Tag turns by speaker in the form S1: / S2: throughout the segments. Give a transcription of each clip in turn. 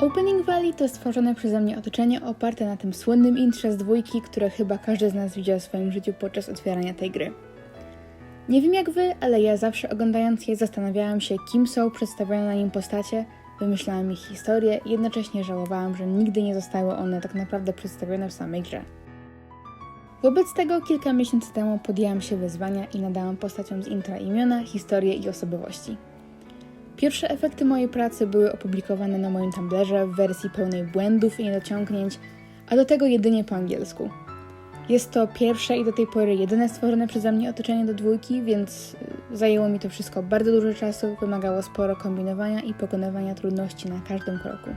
S1: Opening Valley to stworzone przeze mnie otoczenie oparte na tym słynnym intrze z dwójki, które chyba każdy z nas widział w swoim życiu podczas otwierania tej gry. Nie wiem jak wy, ale ja zawsze oglądając je zastanawiałam się, kim są przedstawione na nim postacie, wymyślałam ich historię i jednocześnie żałowałam, że nigdy nie zostały one tak naprawdę przedstawione w samej grze. Wobec tego kilka miesięcy temu podjęłam się wyzwania i nadałam postaciom z intra imiona, historie i osobowości. Pierwsze efekty mojej pracy były opublikowane na moim Tumblrze w wersji pełnej błędów i niedociągnięć, a do tego jedynie po angielsku. Jest to pierwsze i do tej pory jedyne stworzone przeze mnie otoczenie do dwójki, więc y, zajęło mi to wszystko bardzo dużo czasu, wymagało sporo kombinowania i pokonywania trudności na każdym kroku.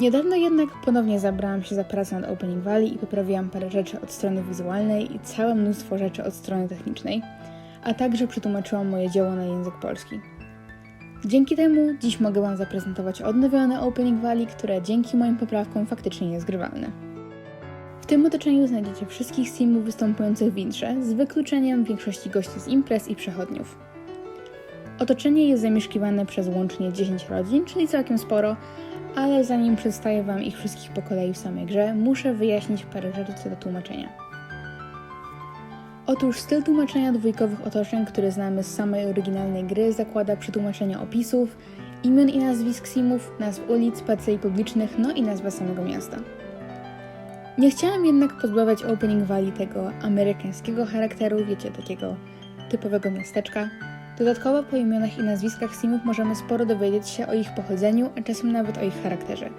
S1: Niedawno jednak ponownie zabrałam się za pracę nad Opening Valley i poprawiłam parę rzeczy od strony wizualnej i całe mnóstwo rzeczy od strony technicznej, a także przetłumaczyłam moje dzieło na język polski. Dzięki temu dziś mogę Wam zaprezentować odnowione Opening Valley, które dzięki moim poprawkom faktycznie jest grywalne. W tym otoczeniu znajdziecie wszystkich simów występujących w intrze, z wykluczeniem większości gości z imprez i przechodniów. Otoczenie jest zamieszkiwane przez łącznie 10 rodzin, czyli całkiem sporo, ale zanim przedstawię Wam ich wszystkich po kolei w samej grze, muszę wyjaśnić parę rzeczy co do tłumaczenia. Otóż styl tłumaczenia dwójkowych otoczeń, który znamy z samej oryginalnej gry, zakłada przetłumaczenie opisów, imion i nazwisk simów, nazw ulic, parceli publicznych, no i nazwa samego miasta. Nie chciałam jednak pozbawiać Opening Valley tego amerykańskiego charakteru, wiecie, takiego typowego miasteczka. Dodatkowo po imionach i nazwiskach simów możemy sporo dowiedzieć się o ich pochodzeniu, a czasem nawet o ich charakterze.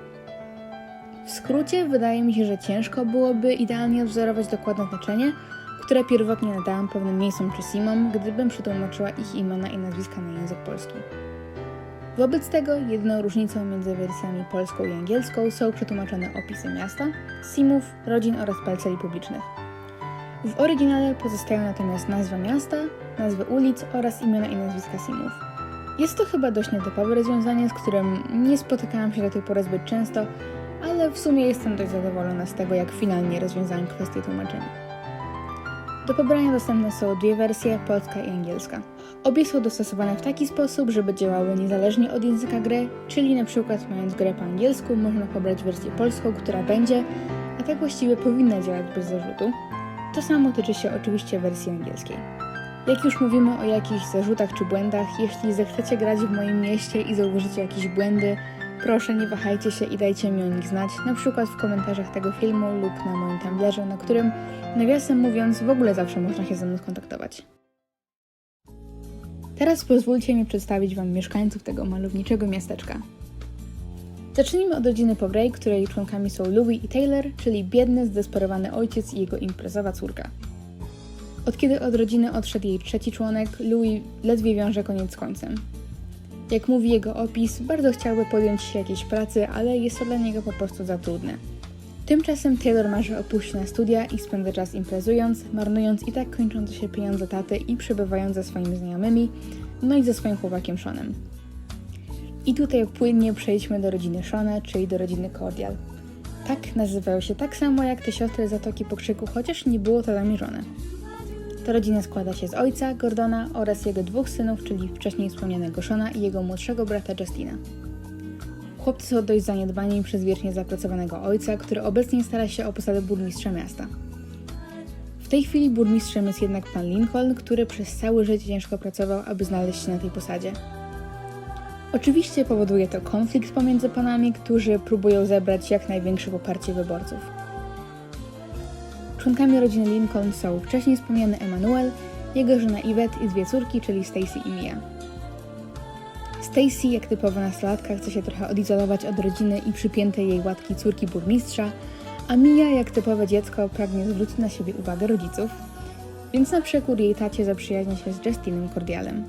S1: W skrócie wydaje mi się, że ciężko byłoby idealnie odwzorować dokładne znaczenie, które pierwotnie nadałam pewnym miejscom czy simom, gdybym przetłumaczyła ich imiona i nazwiska na język polski. Wobec tego jedyną różnicą między wersjami polską i angielską są przetłumaczone opisy miasta, simów, rodzin oraz parceli publicznych. W oryginale pozostają natomiast nazwa miasta, nazwy ulic oraz imiona i nazwiska simów. Jest to chyba dość nietypowe rozwiązanie, z którym nie spotykałam się do tej pory zbyt często, ale w sumie jestem dość zadowolona z tego, jak finalnie rozwiązałam kwestię tłumaczenia. Do pobrania dostępne są dwie wersje, polska i angielska. Obie są dostosowane w taki sposób, żeby działały niezależnie od języka gry, czyli na przykład mając grę po angielsku można pobrać wersję polską, która będzie, a tak właściwie powinna działać bez zarzutu. To samo tyczy się oczywiście wersji angielskiej. Jak już mówimy o jakichś zarzutach czy błędach, jeśli zechcecie grać w moim mieście i zauważycie jakieś błędy, proszę nie wahajcie się i dajcie mi o nich znać, na przykład w komentarzach tego filmu lub na moim Tumblrze, na którym, nawiasem mówiąc, w ogóle zawsze można się ze mną skontaktować. Teraz pozwólcie mi przedstawić Wam mieszkańców tego malowniczego miasteczka. Zacznijmy od rodziny Powray, której członkami są Louis i Taylor, czyli biedny, zdesperowany ojciec i jego imprezowa córka. Od kiedy od rodziny odszedł jej trzeci członek, Louis ledwie wiąże koniec z końcem. Jak mówi jego opis, bardzo chciałby podjąć się jakiejś pracy, ale jest to dla niego po prostu za trudne. Tymczasem Taylor marzy opuścić na studia i spędza czas imprezując, marnując i tak kończące się pieniądze taty i przebywając ze swoimi znajomymi, no i ze swoim chłopakiem Seanem. I tutaj płynnie przejdźmy do rodziny Shona, czyli do rodziny Cordial. Tak nazywają się tak samo jak te siostry Zatoki Pokrzyku, chociaż nie było to zamierzone. Ta rodzina składa się z ojca, Gordona oraz jego dwóch synów, czyli wcześniej wspomnianego Shona i jego młodszego brata Justina. Chłopcy są dość zaniedbani przez wiecznie zapracowanego ojca, który obecnie stara się o posadę burmistrza miasta. W tej chwili burmistrzem jest jednak pan Lincoln, który przez całe życie ciężko pracował, aby znaleźć się na tej posadzie. Oczywiście powoduje to konflikt pomiędzy panami, którzy próbują zebrać jak największe poparcie wyborców. Członkami rodziny Lincoln są wcześniej wspomniany Emanuel, jego żona Yvette i dwie córki, czyli Stacy i Mia. Stacy, jak typowa nastolatka, chce się trochę odizolować od rodziny i przypiętej jej łatki córki burmistrza, a Mia, jak typowe dziecko, pragnie zwrócić na siebie uwagę rodziców, więc na przekór jej tacie zaprzyjaźnia się z Justinem Cordialem.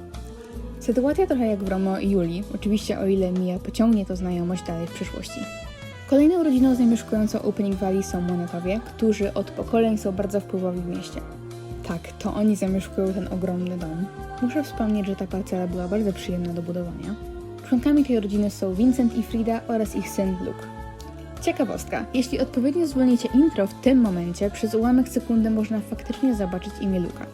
S1: Sytuacja trochę jak w Romeo i Julii, oczywiście o ile Mia pociągnie to znajomość dalej w przyszłości. Kolejną rodziną zamieszkującą Opening Valley są Monetowie, którzy od pokoleń są bardzo wpływowi w mieście. Tak, to oni zamieszkują ten ogromny dom. Muszę wspomnieć, że ta parcela była bardzo przyjemna do budowania. Członkami tej rodziny są Vincent i Frida oraz ich syn Luke. Ciekawostka, jeśli odpowiednio zwolnicie intro w tym momencie, przez ułamek sekundy można faktycznie zobaczyć imię Luka.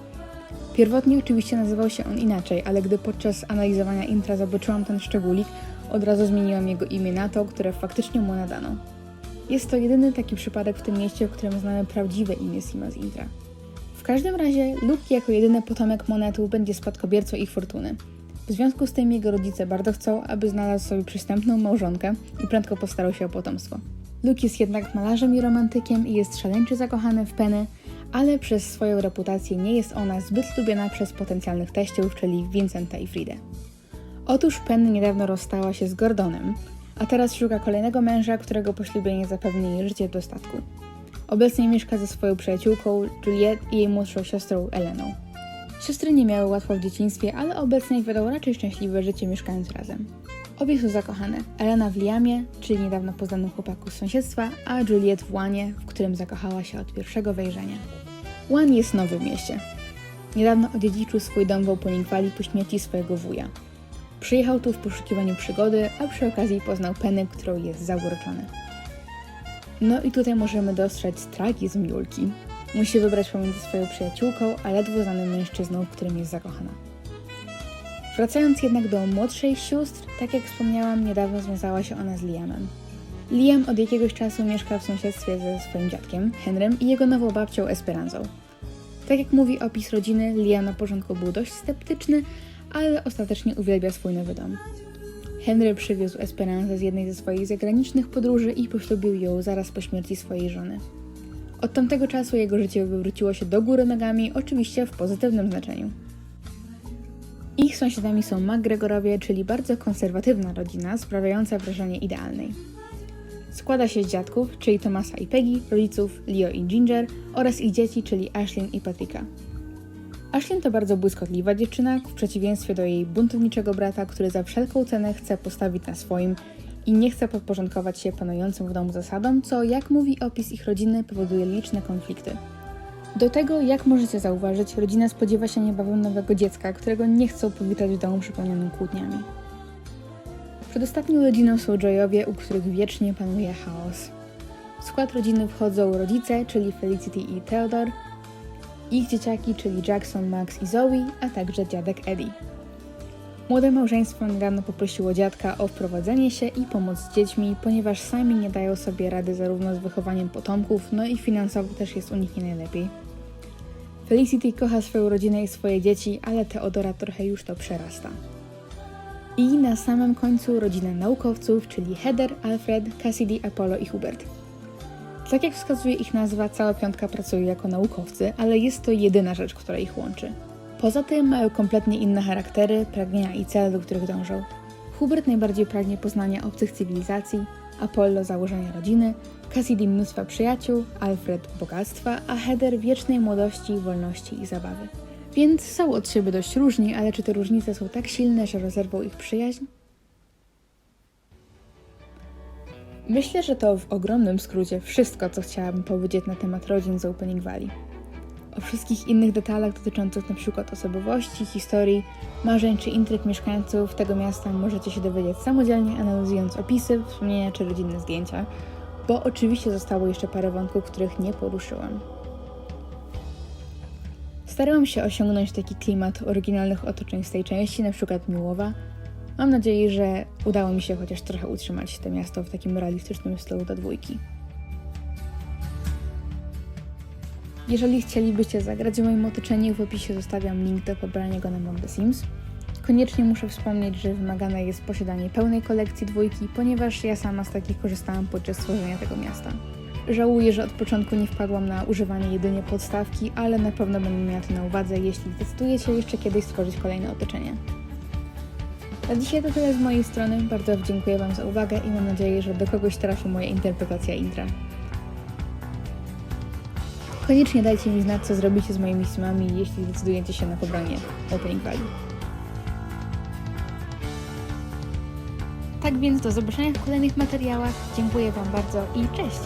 S1: Pierwotnie oczywiście nazywał się on inaczej, ale gdy podczas analizowania intra zobaczyłam ten szczególik, od razu zmieniłam jego imię na to, które faktycznie mu nadano. Jest to jedyny taki przypadek w tym mieście, w którym znamy prawdziwe imię Sima z Intra. W każdym razie Luke jako jedyny potomek monetu będzie spadkobiercą ich fortuny. W związku z tym jego rodzice bardzo chcą, aby znalazł sobie przystępną małżonkę i prędko postarał się o potomstwo. Luke jest jednak malarzem i romantykiem i jest szaleńczy zakochany w Penny, ale przez swoją reputację nie jest ona zbyt lubiana przez potencjalnych teściów, czyli Vincenta i Fridę. Otóż Penny niedawno rozstała się z Gordonem, a teraz szuka kolejnego męża, którego poślubienie zapewni jej życie w dostatku. Obecnie mieszka ze swoją przyjaciółką Juliet i jej młodszą siostrą Eleną. Siostry nie miały łatwo w dzieciństwie, ale obecnie wiodą raczej szczęśliwe życie mieszkając razem. Obie są zakochane. Elena w Liamie, czyli niedawno poznanym chłopaku z sąsiedztwa, a Juliet w Łanie, w którym zakochała się od pierwszego wejrzenia. Łan jest nowy w mieście. Niedawno odziedziczył swój dom w Opening Valley po śmierci swojego wuja. Przyjechał tu w poszukiwaniu przygody, a przy okazji poznał Penny, którą jest zauroczony. No i tutaj możemy dostrzec tragizm Julki. Musi wybrać pomiędzy swoją przyjaciółką, a ledwo znanym mężczyzną, w którym jest zakochana. Wracając jednak do młodszej sióstr, tak jak wspomniałam, niedawno związała się ona z Liamem. Liam od jakiegoś czasu mieszka w sąsiedztwie ze swoim dziadkiem, Henrym i jego nową babcią Esperanzą. Tak jak mówi opis rodziny, Liam na początku był dość sceptyczny, ale ostatecznie uwielbia swój nowy dom. Henry przywiózł Esperanzę z jednej ze swoich zagranicznych podróży i poślubił ją zaraz po śmierci swojej żony. Od tamtego czasu jego życie wywróciło się do góry nogami, oczywiście w pozytywnym znaczeniu. Ich sąsiadami są McGregorowie, czyli bardzo konserwatywna rodzina, sprawiająca wrażenie idealnej. Składa się z dziadków, czyli Tomasa i Peggy, rodziców Leo i Ginger oraz ich dzieci, czyli Ashlyn i Patricka. Ashlyn to bardzo błyskotliwa dziewczyna, w przeciwieństwie do jej buntowniczego brata, który za wszelką cenę chce postawić na swoim i nie chce podporządkować się panującym w domu zasadom, co, jak mówi opis ich rodziny, powoduje liczne konflikty. Do tego, jak możecie zauważyć, rodzina spodziewa się niebawem nowego dziecka, którego nie chcą powitać w domu przepełnionym kłótniami. Przedostatnią rodziną są Joyowie, u których wiecznie panuje chaos. W skład rodziny wchodzą rodzice, czyli Felicity i Theodore, ich dzieciaki, czyli Jackson, Max i Zoe, a także dziadek Eddie. Młode małżeństwo niedawno poprosiło dziadka o wprowadzenie się i pomoc z dziećmi, ponieważ sami nie dają sobie rady zarówno z wychowaniem potomków, no i finansowo też jest u nich nie najlepiej. Felicity kocha swoją rodzinę i swoje dzieci, ale Teodora trochę już to przerasta. I na samym końcu rodzina naukowców, czyli Heather, Alfred, Cassidy, Apollo i Hubert. Tak jak wskazuje ich nazwa, cała piątka pracuje jako naukowcy, ale jest to jedyna rzecz, która ich łączy. Poza tym mają kompletnie inne charaktery, pragnienia i cele, do których dążą. Hubert najbardziej pragnie poznania obcych cywilizacji, Apollo założenia rodziny, Cassidy mnóstwa przyjaciół, Alfred bogactwa, a Heather wiecznej młodości, wolności i zabawy. Więc są od siebie dość różni, ale czy te różnice są tak silne, że rozerwą ich przyjaźń? Myślę, że to w ogromnym skrócie wszystko, co chciałabym powiedzieć na temat rodzin z Opening Valley. O wszystkich innych detalach dotyczących np. osobowości, historii, marzeń czy intryg mieszkańców tego miasta możecie się dowiedzieć samodzielnie, analizując opisy, wspomnienia czy rodzinne zdjęcia, bo oczywiście zostało jeszcze parę wątków, których nie poruszyłam. Starałam się osiągnąć taki klimat oryginalnych otoczeń z tej części, np. Miłowa. Mam nadzieję, że udało mi się chociaż trochę utrzymać to miasto w takim realistycznym stylu do dwójki. Jeżeli chcielibyście zagrać w moim otoczeniu, w opisie zostawiam link do pobrania go na Among the Sims. Koniecznie muszę wspomnieć, że wymagane jest posiadanie pełnej kolekcji dwójki, ponieważ ja sama z takich korzystałam podczas tworzenia tego miasta. Żałuję, że od początku nie wpadłam na używanie jedynie podstawki, ale na pewno będę miała to na uwadze, jeśli zdecydujecie jeszcze kiedyś stworzyć kolejne otoczenie. Na dzisiaj to tyle z mojej strony. Bardzo dziękuję Wam za uwagę i mam nadzieję, że do kogoś trafi moja interpretacja intra. Koniecznie dajcie mi znać, co zrobicie z moimi simami, jeśli zdecydujecie się na pobranie Opening Valley. Tak więc do zobaczenia w kolejnych materiałach. Dziękuję Wam bardzo i cześć!